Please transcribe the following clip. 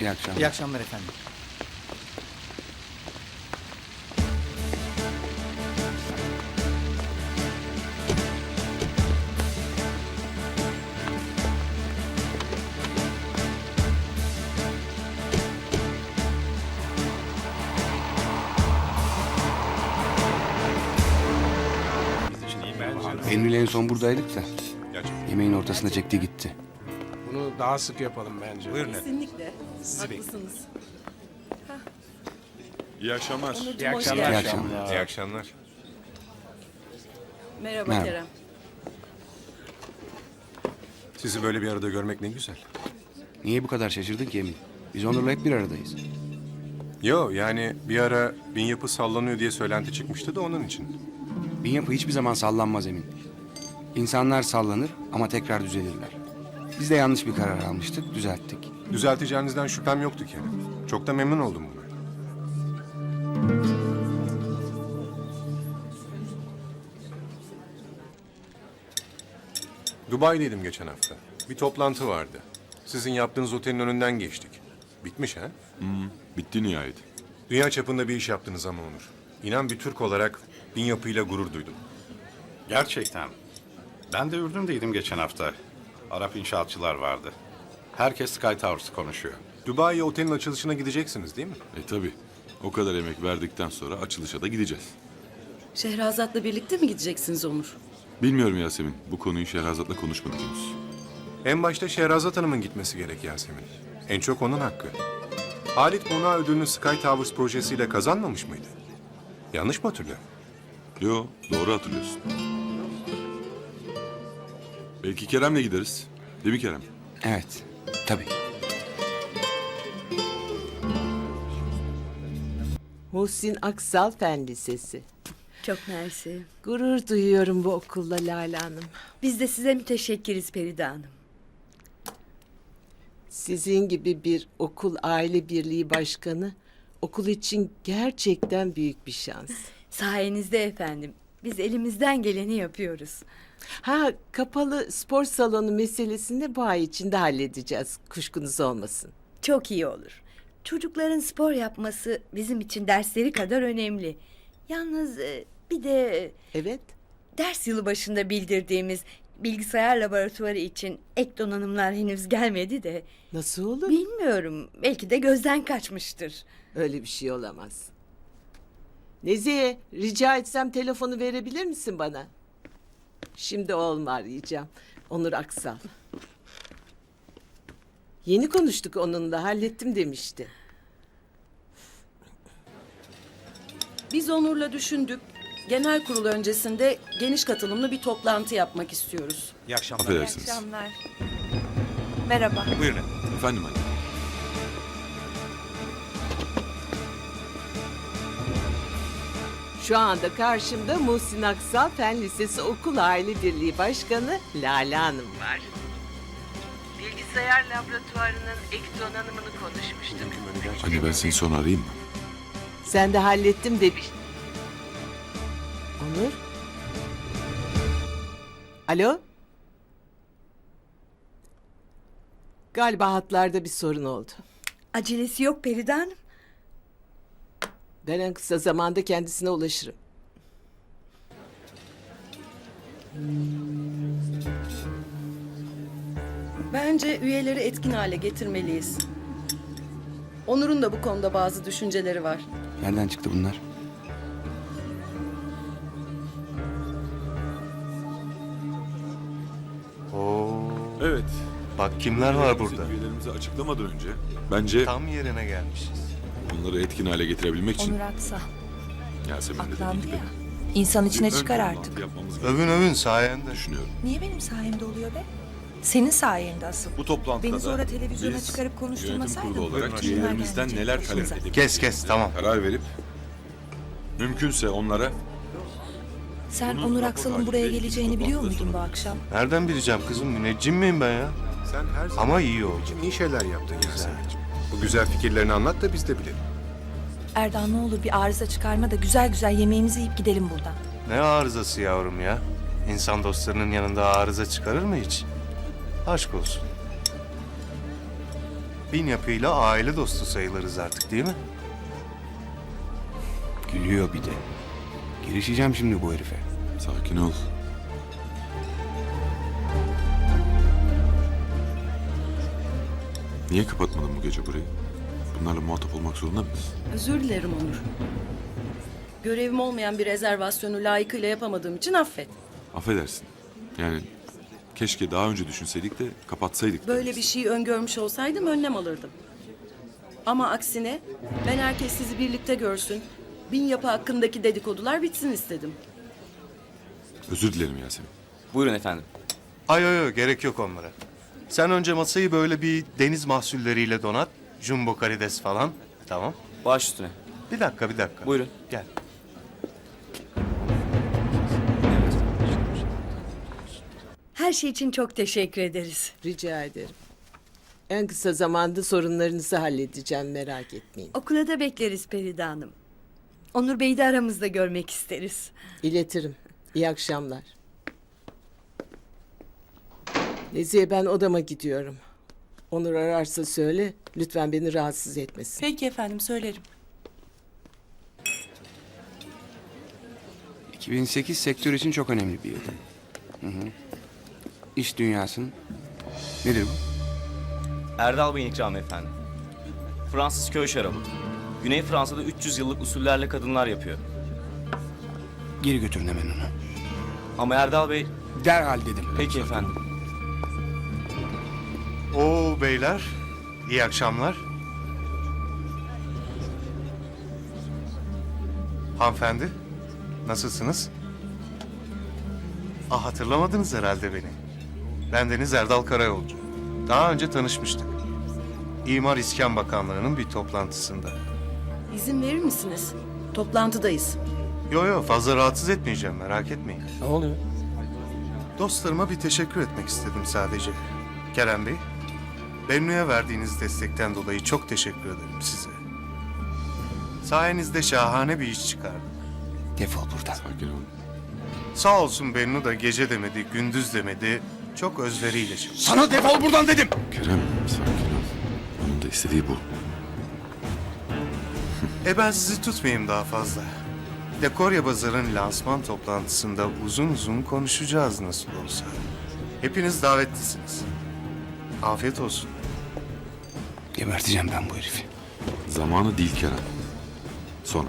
İyi akşamlar. İyi akşamlar efendim. Emre'yle en son buradaydık da. Yemeğin ortasında çekti gitti. Bunu daha sık yapalım bence. Buyurun. Kesinlikle. Haklısınız. İyi akşamlar. İyi akşamlar. İyi akşamlar. İyi akşamlar. Merhaba, Merhaba. Kerem. Sizi böyle bir arada görmek ne güzel. Niye bu kadar şaşırdın ki Emin? Biz Onur'la hep bir aradayız. Yo yani bir ara bin yapı sallanıyor diye söylenti çıkmıştı da onun için. Bin yapı hiçbir zaman sallanmaz Emin. İnsanlar sallanır ama tekrar düzelirler. Biz de yanlış bir karar almıştık, düzelttik. Düzelteceğinizden şüphem yoktu Kerem. Çok da memnun oldum buna. Dubai'deydim geçen hafta. Bir toplantı vardı. Sizin yaptığınız otelin önünden geçtik. Bitmiş ha? Bitti nihayet. Dünya çapında bir iş yaptınız ama Onur. İnan bir Türk olarak bin yapıyla gurur duydum. Gerçekten. Ben de Ürdün'deydim geçen hafta. Arap inşaatçılar vardı. Herkes Sky Towers konuşuyor. Dubai'ye otelin açılışına gideceksiniz değil mi? E tabi. O kadar emek verdikten sonra açılışa da gideceğiz. Şehrazat'la birlikte mi gideceksiniz Onur? Bilmiyorum Yasemin. Bu konuyu Şehrazat'la konuşmadık henüz. En başta Şehrazat Hanım'ın gitmesi gerek Yasemin. En çok onun hakkı. Halit Muna ödülünü Sky Towers projesiyle kazanmamış mıydı? Yanlış mı hatırlıyorum? Yo, doğru hatırlıyorsun. Belki Kerem'le gideriz. Değil mi Kerem? Evet, tabii. Muhsin Aksal Fen Lisesi. Çok mersi. Gurur duyuyorum bu okulla Lale Hanım. Biz de size müteşekkiriz Feride Hanım. Sizin gibi bir okul aile birliği başkanı okul için gerçekten büyük bir şans. Sayenizde efendim. Biz elimizden geleni yapıyoruz. Ha kapalı spor salonu meselesini bu ay içinde halledeceğiz. Kuşkunuz olmasın. Çok iyi olur. Çocukların spor yapması bizim için dersleri kadar önemli. Yalnız e, bir de Evet. ders yılı başında bildirdiğimiz bilgisayar laboratuvarı için ek donanımlar henüz gelmedi de Nasıl olur? bilmiyorum belki de gözden kaçmıştır. Öyle bir şey olamaz. Nezihe rica etsem telefonu verebilir misin bana? Şimdi olma arayacağım. Onur Aksal. Yeni konuştuk onunla hallettim demişti. Biz Onur'la düşündük. Genel kurul öncesinde geniş katılımlı bir toplantı yapmak istiyoruz. İyi akşamlar. Affedersiniz. Merhaba. Buyurun. Efendim anne. Şu anda karşımda Muhsin Aksal Fen Lisesi Okul Aile Birliği Başkanı Lale Hanım var. Bilgisayar laboratuvarının ek donanımını konuşmuştuk. Anne ben seni sonra arayayım mı? Sen de hallettim demiş. Onur? Alo? Galiba hatlarda bir sorun oldu. Acelesi yok Feride Hanım. Ben en kısa zamanda kendisine ulaşırım. Bence üyeleri etkin hale getirmeliyiz. Onur'un da bu konuda bazı düşünceleri var. Nereden çıktı bunlar? Oo, Evet. bak kimler var burada. Üyelerimizi açıklamadan önce bence Tam yerine gelmişiz. Onları etkin hale getirebilmek için Onur Aksa. Yasemin'le dediği Aklandı gibi ya. İnsan içine çıkar artık. yapmamız Övün övün sayende. düşünüyorum. Niye benim sayemde oluyor be? Senin sayende asıl. Bu toplantıda Beni sonra da televizyona biz çıkarıp Yönetim konuşturmasaydın. kurulu olarak üyelerimizden neler talep edebiliriz? Kes kes tamam. Karar verip mümkünse onlara Sen Bunu Onur rapor Aksal'ın buraya halinde geleceğini ilgili biliyor muydun bu toplantıda akşam? Nereden bileceğim kızım? Müneccim miyim ben ya? Sen her zaman Ama iyi oldu. için iyi şeyler yaptın Yasemin'ciğim. Bu güzel fikirlerini anlat da biz de bilelim. Erdan ne olur bir arıza çıkarma da güzel güzel yemeğimizi yiyip gidelim buradan. Ne arızası yavrum ya? İnsan dostlarının yanında arıza çıkarır mı hiç? Aşk olsun. bin yapıyla aile dostu sayılırız artık değil mi? Gülüyor bir de. Girişeceğim şimdi bu herife. Sakin ol. Niye kapatmadın bu gece burayı? Bunlarla muhatap olmak zorunda mıyız? Özür dilerim Onur. Görevim olmayan bir rezervasyonu layıkıyla yapamadığım için affet. Affedersin. Yani keşke daha önce düşünseydik de kapatsaydık. Böyle bir şeyi öngörmüş olsaydım önlem alırdım. Ama aksine ben herkes sizi birlikte görsün. Bin yapı hakkındaki dedikodular bitsin istedim. Özür dilerim Yasemin. Buyurun efendim. Ay ay ay gerek yok onlara. Sen önce masayı böyle bir deniz mahsulleriyle donat. Jumbo karides falan. Tamam. Baş üstüne. Bir dakika bir dakika. Buyurun. Gel. Her şey için çok teşekkür ederiz. Rica ederim. En kısa zamanda sorunlarınızı halledeceğim merak etmeyin. Okula da bekleriz Peride Hanım. Onur Bey'i de aramızda görmek isteriz. İletirim. İyi akşamlar. Nezihe ben odama gidiyorum. Onur ararsa söyle lütfen beni rahatsız etmesin. Peki efendim söylerim. 2008 sektör için çok önemli bir yıl. Hı hı. İş dünyasının... Nedir bu? Erdal Bey'in ikramı efendim. Fransız köy şarabı. Güney Fransa'da 300 yıllık usullerle kadınlar yapıyor. Geri götürün hemen onu. Ama Erdal Bey... Derhal dedim. Peki efendim. Oo beyler. iyi akşamlar. Hanımefendi. Nasılsınız? Ah hatırlamadınız herhalde beni. Ben Deniz Erdal Karayolcu. Daha önce tanışmıştık. İmar İskan Bakanlığı'nın bir toplantısında. İzin verir misiniz? Toplantıdayız. Yo yo fazla rahatsız etmeyeceğim merak etmeyin. Ne oluyor? Dostlarıma bir teşekkür etmek istedim sadece. Kerem Bey, Bennu'ya verdiğiniz destekten dolayı çok teşekkür ederim size. Sayenizde şahane bir iş çıkardım. Defol buradan. Sakin ol. Sağ olsun Bennu da gece demedi, gündüz demedi. Çok özveriyle çalıştı. Sana defol buradan dedim. Kerem sakin ol. Onun da istediği bu. E ben sizi tutmayayım daha fazla. Dekorya Bazar'ın lansman toplantısında uzun uzun konuşacağız nasıl olsa. Hepiniz davetlisiniz. Afiyet olsun. Geberteceğim ben bu herifi. Zamanı değil Kerem. Sonra.